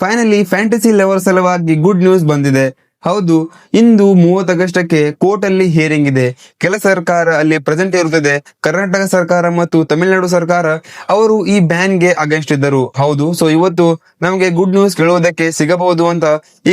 Finally fantasy lever ಸಲುವಾಗಿ good news ಬಂದಿದೆ. ಹೌದು, ಇಂದು ಮೂವತ್ತು ಆಗಸ್ಟಕ್ಕೆ ಕೋರ್ಟ್ ಅಲ್ಲಿ ಹಿಯರಿಂಗ್ ಇದೆ. ಕೆಲ ಸರ್ಕಾರ ಅಲ್ಲಿ ಪ್ರೆಸೆಂಟ್ ಇರುತ್ತದೆ. ಕರ್ನಾಟಕ ಸರ್ಕಾರ ಮತ್ತು ತಮಿಳುನಾಡು ಸರ್ಕಾರ ಅವರು ಈ ಬ್ಯಾನ್ಗೆ ಅಗೇನ್ಸ್ಟ್ ಇದ್ದರು. ಹೌದು ಸೊ ಇವತ್ತು ನಮಗೆ ಗುಡ್ ನ್ಯೂಸ್ ಕೇಳುವುದಕ್ಕೆ ಸಿಗಬಹುದು ಅಂತ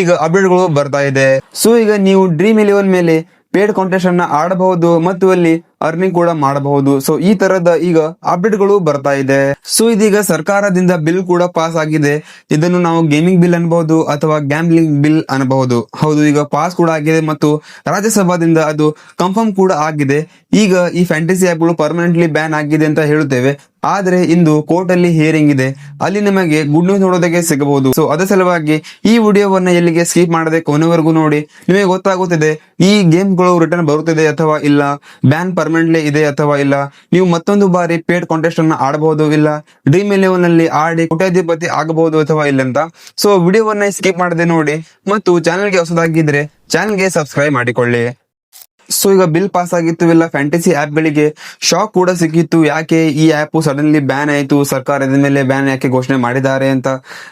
ಈಗ ಅಪ್ಡೇಟ್ಗಳು ಬರ್ತಾ ಇದೆ. ಸೊ ಈಗ ನೀವು ಡ್ರೀಮ್ ಇಲೆವೆನ್ ಮೇಲೆ ಪೇಡ್ ಕಾಂಟೆಸ್ಟ್ ಅನ್ನ ಆಡಬಹುದು ಮತ್ತು ಅಲ್ಲಿ ಅರ್ನಿಂಗ್ ಕೂಡ ಮಾಡಬಹುದು. ಸೊ ಈ ತರದ ಈಗ ಅಪ್ಡೇಟ್ಗಳು ಬರ್ತಾ ಇದೆ. ಸೊ ಇದೀಗ ಸರ್ಕಾರದಿಂದ ಬಿಲ್ ಕೂಡ ಪಾಸ್ ಆಗಿದೆ. ಇದನ್ನು ನಾವು ಗೇಮಿಂಗ್ ಬಿಲ್ ಅನ್ಬಹುದು ಅಥವಾ ಗ್ಯಾಮ್ಲಿಂಗ್ ಬಿಲ್ ಅನ್ಬಹುದು. ಹೌದು, ಈಗ ಪಾಸ್ ಕೂಡ ಆಗಿದೆ ಮತ್ತು ರಾಜ್ಯಸಭಾದಿಂದ ಅದು ಕನ್ಫರ್ಮ್ ಕೂಡ ಆಗಿದೆ. ಈಗ ಈ ಫ್ಯಾಂಟಸಿ ಆಪ್ಗಳು ಪರ್ಮನೆಂಟ್ಲಿ ಬ್ಯಾನ್ ಆಗಿದೆ ಅಂತ ಹೇಳುತ್ತೇವೆ. ಆದ್ರೆ ಇಂದು ಕೋರ್ಟ್ ಅಲ್ಲಿ ಹಿಯರಿಂಗ್ ಇದೆ. ಅಲ್ಲಿ ನಿಮಗೆ ಗುಡ್ ನ್ಯೂಸ್ ನೋಡೋದಕ್ಕೆ ಸಿಗಬಹುದು. ಸೊ ಅದರ ಸಲುವಾಗಿ ಈ ವಿಡಿಯೋವನ್ನ ಎಲ್ಲಿಗೆ ಸ್ಕಿಪ್ ಮಾಡದೆ ಕೊನೆವರೆಗೂ ನೋಡಿ. ನಿಮಗೆ ಗೊತ್ತಾಗುತ್ತಿದೆ, ಈ ಗೇಮ್ಗಳು ರಿಟರ್ನ್ ಬರುತ್ತಿದೆ ಅಥವಾ ಇಲ್ಲ? ಬ್ಯಾನ್ ಪರ್ಮನೆಂಟ್ಲಿ ಇದೆ ಅಥವಾ ಇಲ್ಲ? ನೀವು ಮತ್ತೊಂದು ಬಾರಿ ಪೇಡ್ ಕಾಂಟೆಸ್ಟ್ ಅನ್ನ ಆಡಬಹುದು ಇಲ್ಲ? ಡ್ರೀಮ್ ಇಲೆವೆನ್ ಅಲ್ಲಿ ಆಡಿ ಕುಟಾಧಿಪತಿ ಆಗಬಹುದು ಅಥವಾ ಇಲ್ಲ ಅಂತ? ಸೊ ವಿಡಿಯೋವನ್ನ ಸ್ಕಿಪ್ ಮಾಡದೆ ನೋಡಿ. ಮತ್ತು ಚಾನೆಲ್ಗೆ ಹೊಸದಾಗಿದ್ರೆ ಚಾನೆಲ್ಗೆ ಸಬ್ಸ್ಕ್ರೈಬ್ ಮಾಡಿಕೊಳ್ಳಿ. ಸೊ ಈಗ ಬಿಲ್ ಪಾಸ್ ಆಗಿತ್ತು ಇಲ್ಲ ಫ್ಯಾಂಟಸಿ ಆಪ್ ಗಳಿಗೆ ಶಾಕ್ ಕೂಡ ಸಿಕ್ಕಿತ್ತು. ಯಾಕೆ ಈ ಆಪ್ ಸಡನ್ಲಿ ಬ್ಯಾನ್ ಆಯಿತು? ಸರ್ಕಾರ ಸರ್ಕಾರದ ಮೇಲೆ ಬ್ಯಾನ್ ಯಾಕೆ ಘೋಷಣೆ ಮಾಡಿದ್ದಾರೆ ಅಂತ.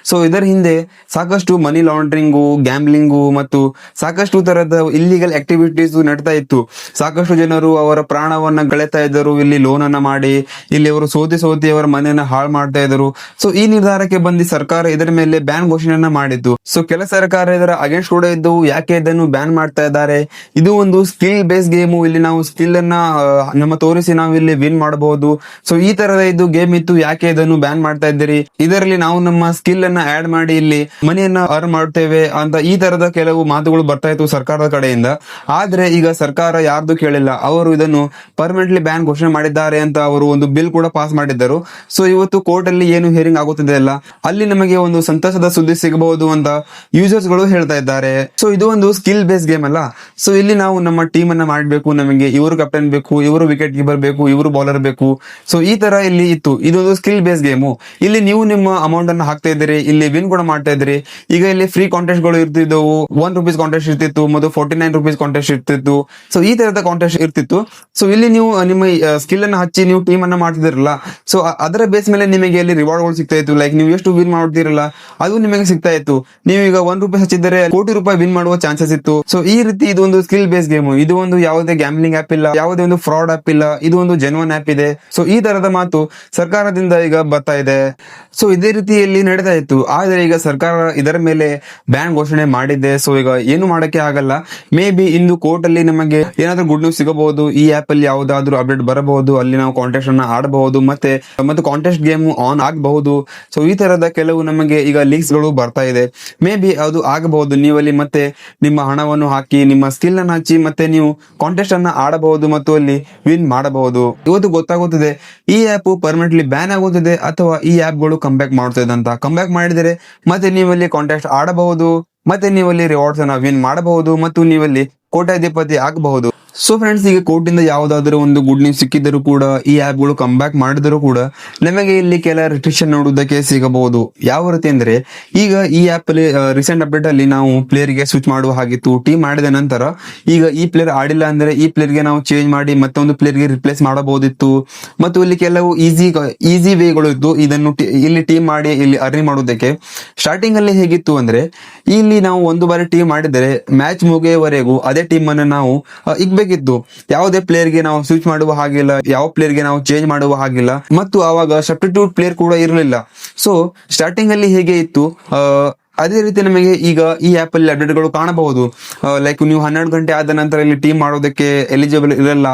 ಸೊ ಇದರ ಹಿಂದೆ ಸಾಕಷ್ಟು ಮನಿ ಲಾಂಡ್ರಿಂಗು ಗ್ಯಾಮ್ಲಿಂಗು ಮತ್ತು ಸಾಕಷ್ಟು ತರಹದ ಇಲ್ಲಿಗಲ್ ಆಕ್ಟಿವಿಟೀಸ್ ನಡೀತಾ ಇತ್ತು. ಸಾಕಷ್ಟು ಜನರು ಅವರ ಪ್ರಾಣವನ್ನ ಗೆಳೆತಾ ಇದ್ದರು. ಇಲ್ಲಿ ಲೋನ್ ಅನ್ನ ಮಾಡಿ, ಇಲ್ಲಿ ಅವರು ಸೋತಿ ಸೋತಿ ಅವರ ಮನೆಯನ್ನ ಹಾಳು ಮಾಡ್ತಾ ಇದ್ದರು. ಸೊ ಈ ನಿರ್ಧಾರಕ್ಕೆ ಬಂದು ಸರ್ಕಾರ ಇದರ ಮೇಲೆ ಬ್ಯಾನ್ ಘೋಷಣೆಯನ್ನ ಮಾಡಿದ್ದು. ಸೊ ಕೆಲ ಸರ್ಕಾರ ಇದರ ಅಗೇನ್ಸ್ಟ್ ಕೂಡ ಇದ್ದವು. ಯಾಕೆ ಇದನ್ನು ಬ್ಯಾನ್ ಮಾಡ್ತಾ ಇದ್ದಾರೆ? ಇದು ಒಂದು ಸ್ಕಿಲ್ ಬೇಸ್ ಗೇಮು ಇಲ್ಲಿ ನಾವು ಸ್ಕಿಲ್ ಅನ್ನ ನಮ್ಮ ತೋರಿಸಿ ನಾವು ಇಲ್ಲಿ ವಿನ್ ಮಾಡಬಹುದು ಸೊ ಈ ತರದ ಇದು ಗೇಮ್ ಇತ್ತು. ಯಾಕೆ ಇದನ್ನು ಬ್ಯಾನ್ ಮಾಡ್ತಾ ಇದ್ದೀರಿ? ಇದರಲ್ಲಿ ನಾವು ನಮ್ಮ ಸ್ಕಿಲ್ ಅನ್ನ ಆಡ್ ಮಾಡಿ ಇಲ್ಲಿ ಮನೆಯನ್ನ ಅರ್ನ್ ಮಾಡ್ತೇವೆ ಅಂತ ಈ ತರದ ಕೆಲವು ಮಾತುಗಳು ಬರ್ತಾ ಇತ್ತು ಸರ್ಕಾರದ ಕಡೆಯಿಂದ. ಆದ್ರೆ ಈಗ ಸರ್ಕಾರ ಯಾರ್ದು ಕೇಳಿಲ್ಲ. ಅವರು ಇದನ್ನು ಪರ್ಮನೆಂಟ್ಲಿ ಬ್ಯಾನ್ ಘೋಷಣೆ ಮಾಡಿದ್ದಾರೆ ಅಂತ ಅವರು ಒಂದು ಬಿಲ್ ಕೂಡ ಪಾಸ್ ಮಾಡಿದ್ದರು. ಸೊ ಇವತ್ತು ಕೋರ್ಟ್ ಅಲ್ಲಿ ಏನು ಹಿಯರಿಂಗ್ ಆಗುತ್ತಿದೆ ಅಲ್ಲ ಅಲ್ಲಿ ನಮಗೆ ಒಂದು ಸಂತಸದ ಸುದ್ದಿ ಸಿಗಬಹುದು ಅಂತ ಯೂಸರ್ಸ್ಗಳು ಹೇಳ್ತಾ ಇದ್ದಾರೆ. ಸೊ ಇದು ಒಂದು ಸ್ಕಿಲ್ ಬೇಸ್ ಗೇಮ್ ಅಲ್ಲ. ಸೊ ಇಲ್ಲಿ ನಾವು ನಮ್ಮ ಟೀಮ್ ಅನ್ನ ಮಾಡಬೇಕು, ನಮಗೆ ಇವರು ಕ್ಯಾಪ್ಟನ್ ಬೇಕು, ಇವರು ವಿಕೆಟ್ ಕೀಪರ್ ಬೇಕು, ಇವರು ಬೌಲರ್ ಬೇಕು. ಸೊ ಈ ತರ ಇಲ್ಲಿ ಇತ್ತು. ಇದೊಂದು ಸ್ಕಿಲ್ ಬೇಸ್ ಗೇಮು ಇಲ್ಲಿ ನೀವು ನಿಮ್ಮ ಅಮೌಂಟ್ ಅನ್ನ ಹಾಕ್ತಾ ಇದ್ದೀರಿ, ಇಲ್ಲಿ ವಿನ್ ಕೂಡ ಮಾಡ್ತಾ ಇದ್ದೀರಿ. ಈಗ ಇಲ್ಲಿ ಫ್ರೀ ಕಾಂಟೆಸ್ಟ್ಗಳು ಇರ್ತಿದ್ದವು. ಒನ್ ರುಪೀಸ್ ಕಾಂಟೆಸ್ಟ್ ಇರ್ತಿತ್ತು ಮತ್ತು ಫೋರ್ಟಿ ನೈನ್ ರುಪೀಸ್ ಕಾಂಟೆಸ್ಟ್ ಇರ್ತಿತ್ತು. ಸೊ ಈ ತರದ ಕಾಂಟೆಸ್ಟ್ ಇರ್ತಿತ್ತು. ಸೊ ಇಲ್ಲಿ ನೀವು ನಿಮ್ಮ ಸ್ಕಿಲ್ ಅನ್ನ ಹಚ್ಚಿ ನೀವು ಟೀಮ್ ಅನ್ನ ಮಾಡ್ತಿದಿರಲ್ಲ ಸೊ ಅದರ ಬೇಸ್ ಮೇಲೆ ನಿಮಗೆ ಇಲ್ಲಿ ರಿವಾರ್ಡ್ಗಳು ಸಿಗ್ತಾ ಇತ್ತು. ಲೈಕ್ ನೀವು ಎಷ್ಟು ವಿನ್ ಮಾಡ್ತಿರಲ್ಲ ಅದು ನಿಮಗೆ ಸಿಗ್ತಾ ಇತ್ತು. ನೀವು ಈಗ ಒನ್ ರುಪೀಸ್ ಹಚ್ಚಿದ್ರೆ ಕೋಟಿ ರೂಪಾಯಿ ವಿನ್ ಮಾಡುವ ಚಾನ್ಸಸ್ ಇತ್ತು. ಸೊ ಈ ರೀತಿ ಇದು ಒಂದು ಸ್ಕಿಲ್ ಬೇಸ್ ಗೇಮ್ ಇದು ಒಂದು ಯಾವುದೇ ಗ್ಯಾಮ್ಲಿಂಗ್ ಆಪ್ ಇಲ್ಲ, ಯಾವುದೇ ಒಂದು ಫ್ರಾಡ್ ಆಪ್ ಇಲ್ಲ, ಇದು ಒಂದು ಜೆನ್ವನ್ ಆಪ್ ಇದೆ. ಸೊ ಈ ತರದ ಮಾತು ಸರ್ಕಾರದಿಂದ ಈಗ ಬರ್ತಾ ಇದೆ. ಸೊ ಇದೇ ರೀತಿಯಲ್ಲಿ ನಡೀತಾ ಇತ್ತು. ಆದ್ರೆ ಈಗ ಸರ್ಕಾರ ಇದರ ಮೇಲೆ ಬ್ಯಾನ್ ಘೋಷಣೆ ಮಾಡಿದೆ ಸೊ ಈಗ ಏನು ಮಾಡಕ್ಕೆ ಆಗಲ್ಲ. ಮೇ ಬಿ ಇಂದು ಕೋರ್ಟ್ ಅಲ್ಲಿ ನಮಗೆ ಏನಾದ್ರೂ ಗುಡ್ ನ್ಯೂಸ್ ಸಿಗಬಹುದು. ಈ ಆಪ್ ಅಲ್ಲಿ ಯಾವ್ದಾದ್ರು ಅಪ್ಡೇಟ್ ಬರಬಹುದು. ಅಲ್ಲಿ ನಾವು ಕಾಂಟೆಸ್ಟ್ ಅನ್ನ ಆಡಬಹುದು. ಮತ್ತೆ ಮತ್ತೆ ಕಾಂಟೆಸ್ಟ್ ಗೇಮ್ ಆನ್ ಆಗಬಹುದು. ಸೊ ಈ ತರದ ಕೆಲವು ನಮಗೆ ಈಗ ಲೀಕ್ಸ್ಗಳು ಬರ್ತಾ ಇದೆ. ಮೇ ಬಿ ಅದು ಆಗಬಹುದು. ನೀವಲ್ಲಿ ಮತ್ತೆ ನಿಮ್ಮ ಹಣವನ್ನು ಹಾಕಿ, ನಿಮ್ಮ ಸ್ಕಿಲ್ ಅನ್ನು ಹಚ್ಚಿ, ಮತ್ತೆ ನೀವು ಕಾಂಟೆಸ್ಟ್ ಅನ್ನ ಆಡಬಹುದು ಮತ್ತು ಅಲ್ಲಿ ವಿನ್ ಮಾಡಬಹುದು. ಇವತ್ತು ಗೊತ್ತಾಗುತ್ತದೆ, ಈ ಆಪ್ ಪರ್ಮನೆಂಟ್ಲಿ ಬ್ಯಾನ್ ಆಗುತ್ತದೆ ಅಥವಾ ಈ ಆಪ್ಗಳು ಕಂಬ್ಯಾಕ್ ಮಾಡ್ತದೆ ಅಂತ. ಕಂಬ್ಯಾಕ್ ಮಾಡಿದರೆ ಮತ್ತೆ ನೀವಲ್ಲಿ ಕಾಂಟೆಸ್ಟ್ ಆಡಬಹುದು, ಮತ್ತೆ ನೀವಲ್ಲಿ ರಿವಾರ್ಡ್ಸ್ ಅನ್ನ ವಿನ್ ಮಾಡಬಹುದು, ಮತ್ತು ನೀವಲ್ಲಿ ಕೋಟ್ಯಾಧಿಪತಿ ಆಗಬಹುದು. ಸೊ ಫ್ರೆಂಡ್ಸ್ ಈಗ ಕೋರ್ಟ್ ಇಂದ ಯಾವುದಾದ್ರೂ ಒಂದು ಗುಡ್ ನ್ಯೂಸ್ ಸಿಕ್ಕಿದ್ದರೂ ಕೂಡ ಈ ಆಪ್ಗಳು ಕಮ್ ಬ್ಯಾಕ್ ಮಾಡಿದರೂ ಕೂಡ ನಮಗೆ ಇಲ್ಲಿ ಕೆಲ ರಿಸ್ಟ್ರಿಕ್ಷನ್ ನೋಡುವುದಕ್ಕೆ ಸಿಗಬಹುದು. ಯಾವ ರೀತಿ ಅಂದ್ರೆ ಈಗ ಈ ಆಪ್ ಅಲ್ಲಿ ರೀಸೆಂಟ್ ಅಪ್ಡೇಟ್ ಅಲ್ಲಿ ನಾವು ಪ್ಲೇಯರ್ಗೆ ಸ್ವಿಚ್ ಮಾಡುವ ಹಾಗಿತ್ತು ಟೀಮ್ ಮಾಡಿದ ನಂತರ ಈಗ ಈ ಪ್ಲೇಯರ್ ಆಡಿಲ್ಲ ಅಂದ್ರೆ ಈ ಪ್ಲೇಯರ್ಗೆ ನಾವು ಚೇಂಜ್ ಮಾಡಿ ಮತ್ತೊಂದು ಪ್ಲೇಯರ್ಗೆ ರಿಪ್ಲೇಸ್ ಮಾಡಬಹುದಿತ್ತು. ಮತ್ತು ಇಲ್ಲಿ ಕೆಲವು ಈಸಿ ಈಸಿ ವೇಗಳು ಇತ್ತು ಇದನ್ನು ಇಲ್ಲಿ ಟೀಮ್ ಮಾಡಿ ಇಲ್ಲಿ ಅರ್ನಿಂಗ್ ಮಾಡುವುದಕ್ಕೆ. ಸ್ಟಾರ್ಟಿಂಗ್ ಅಲ್ಲಿ ಹೇಗಿತ್ತು ಅಂದ್ರೆ ಇಲ್ಲಿ ನಾವು ಒಂದು ಬಾರಿ ಟೀಮ್ ಮಾಡಿದರೆ ಮ್ಯಾಚ್ ಮುಗಿಯುವವರೆಗೂ ಅದೇ ಟೀಮ್ ಅನ್ನು ನಾವು ಆ, ಇಗ್ಬೇಕಿತ್ತು ಯಾವುದೇ ಪ್ಲೇಯರ್ಗೆ ನಾವು ಸ್ವಿಚ್ ಮಾಡುವ ಹಾಗಿಲ್ಲ, ಯಾವ ಪ್ಲೇಯರ್ಗೆ ನಾವು ಚೇಂಜ್ ಮಾಡುವ ಹಾಗಿಲ್ಲ. ಮತ್ತು ಆವಾಗ ಸಬ್ಸ್ಟಿಟ್ಯೂಟ್ ಪ್ಲೇಯರ್ ಕೂಡ ಇರಲಿಲ್ಲ. ಸೊ ಸ್ಟಾರ್ಟಿಂಗ್ ಅಲ್ಲಿ ಹೇಗೆ ಇತ್ತು? ಅದೇ ರೀತಿ ನಮಗೆ ಈಗ ಈ ಆಪ್ ಅಲ್ಲಿ ಅಪ್ಡೇಟ್ಗಳು ಕಾಣಬಹುದು. ಲೈಕ್ ನೀವು ಹನ್ನೆರಡು ಗಂಟೆ ಆದ ನಂತರ ಇಲ್ಲಿ ಟೀಮ್ ಮಾಡೋದಕ್ಕೆ ಎಲಿಜಿಬಲ್ ಇರಲ್ಲ.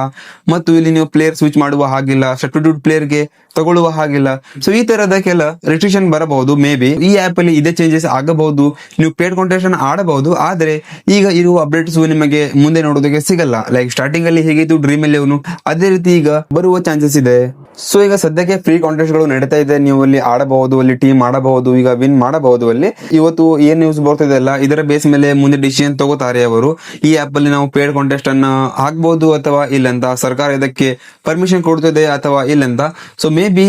ಮತ್ತು ಇಲ್ಲಿ ನೀವು ಪ್ಲೇಯರ್ ಸ್ವಿಚ್ ಮಾಡುವ ಹಾಗಿಲ್ಲ ಸಬ್ಸ್ಟಿಟ್ಯೂಟ್ ಪ್ಲೇಯರ್ಗೆ ತಗೊಳ್ಳುವ ಹಾಗಿಲ್ಲ. ಸೊ ಈ ತರದ ಕೆಲ ರಿಸ್ಟ್ರಿಕ್ಷನ್ ಬರಬಹುದು ಮೇ ಬಿ ಈ ಆಪ್ ಅಲ್ಲಿ ಇದೇ ಚೇಂಜಸ್ ಆಗಬಹುದು. ನೀವು ಪೇಡ್ ಕಾಂಟೆಸ್ಟ್ ಆಡಬಹುದು, ಆದ್ರೆ ಈಗ ಇರುವ ಅಪ್ಡೇಟ್ಸ್ ನಿಮಗೆ ಮುಂದೆ ನೋಡೋದಕ್ಕೆ ಸಿಗಲ್ಲ. ಲೈಕ್ ಸ್ಟಾರ್ಟಿಂಗ್ ಅಲ್ಲಿ ಹೇಗಿತ್ತು ಡ್ರೀಮ್ ಅಲ್ಲಿ ಅವನು, ಅದೇ ರೀತಿ ಈಗ ಬರುವ ಚಾನ್ಸಸ್ ಇದೆ. ಸೊ ಈಗ ಸದ್ಯಕ್ಕೆ ಫ್ರೀ ಕಾಂಟೆಸ್ಟ್ಗಳು ನಡೀತಾ ಇದೆ. ನೀವು ಅಲ್ಲಿ ಆಡಬಹುದು, ಅಲ್ಲಿ ಟೀಮ್ ಮಾಡಬಹುದು, ಈಗ ವಿನ್ ಮಾಡಬಹುದು ಅಲ್ಲಿ. ಇವತ್ತು ಏನ್ ನ್ಯೂಸ್ ಬರ್ತಿದೆ ಅಲ್ಲ, ಇದರ ಬೇಸ್ ಮೇಲೆ ಮುಂದೆ ಡಿಸಿಷನ್ ತಗೋತಾರೆ ಅವರು. ಈ ಆಪ್ ಅಲ್ಲಿ ನಾವು ಪೇಡ್ ಕಾಂಟೆಸ್ಟ್ ಅನ್ನ ಹಾಕ್ಬಹುದು ಅಥವಾ ಇಲ್ಲಂತ, ಸರ್ಕಾರ ಇದಕ್ಕೆ ಪರ್ಮಿಷನ್ ಕೊಡ್ತಿದೆ ಅಥವಾ ಇಲ್ಲಂತ. ಸೊ ಮೇ ಬಿ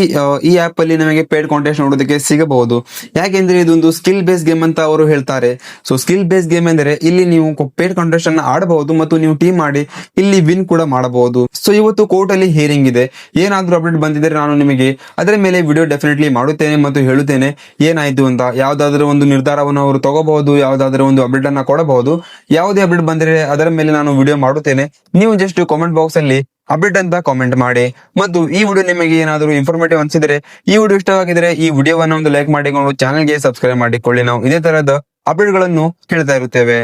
ಈ ಆಪ್ ಅಲ್ಲಿ ನಮಗೆ ಪೇಡ್ ಕಾಂಟೆಸ್ಟ್ ನೋಡೋದಕ್ಕೆ ಸಿಗಬಹುದು. ಯಾಕೆಂದ್ರೆ ಇದೊಂದು ಸ್ಕಿಲ್ ಬೇಸ್ ಗೇಮ್ ಅಂತ ಅವರು ಹೇಳ್ತಾರೆ. ಸೊ ಸ್ಕಿಲ್ ಬೇಸ್ ಗೇಮ್ ಎಂದರೆ ಇಲ್ಲಿ ನೀವು ಪೇಡ್ ಕಾಂಟೆಸ್ಟ್ ಅನ್ನ ಆಡಬಹುದು ಮತ್ತು ನೀವು ಟೀಮ್ ಮಾಡಿ ಇಲ್ಲಿ ವಿನ್ ಕೂಡ ಮಾಡಬಹುದು. ಸೊ ಇವತ್ತು ಕೋರ್ಟ್ ಅಲ್ಲಿ ಹಿಯರಿಂಗ್ ಇದೆ. ಏನಾದ್ರೂ ಅಪ್ಡೇಟ್ ಬಂದಿದ್ರೆ ನಾನು ನಿಮಗೆ ಅದರ ಮೇಲೆ ವಿಡಿಯೋ ಡೆಫಿನೆಟ್ಲಿ ಮಾಡುತ್ತೇನೆ ಮತ್ತು ಹೇಳುತ್ತೇನೆ. ಏನಾಯ್ತು ಅಂತ, ಯಾವ್ದಾದ್ರು ಒಂದು ನಿರ್ಧಾರವನ್ನು ಅವರು ತಗೋಬಹುದು, ಯಾವ್ದಾದ್ರು ಒಂದು ಅಪ್ಡೇಟ್ ಅನ್ನ ಕೊಡಬಹುದು. ಯಾವುದೇ ಅಪ್ಡೇಟ್ ಬಂದ್ರೆ ಅದರ ಮೇಲೆ ನಾನು ವಿಡಿಯೋ ಮಾಡುತ್ತೇನೆ. ನೀವು ಜಸ್ಟ್ ಕಾಮೆಂಟ್ ಬಾಕ್ಸ್ ಅಲ್ಲಿ ಅಪ್ಡೇಟ್ ಅಂತ ಕಾಮೆಂಟ್ ಮಾಡಿ. ಮತ್ತು ಈ ವಿಡಿಯೋ ನಿಮಗೆ ಏನಾದರೂ ಇನ್ಫಾರ್ಮೇಟಿವ್ ಅನ್ಸಿದ್ರೆ, ಈ ವಿಡಿಯೋ ಇಷ್ಟವಾಗಿದ್ರೆ ಈ ವಿಡಿಯೋವನ್ನು ಒಂದು ಲೈಕ್ ಮಾಡಿಕೊಂಡು ಚಾನಲ್ಗೆ ಸಬ್ಸ್ಕ್ರೈಬ್ ಮಾಡಿಕೊಳ್ಳಿ. ನಾವು ಇದೇ ತರಹದ ಅಪ್ಡೇಟ್ಗಳನ್ನು ಕೇಳ್ತಾ ಇರುತ್ತೇವೆ.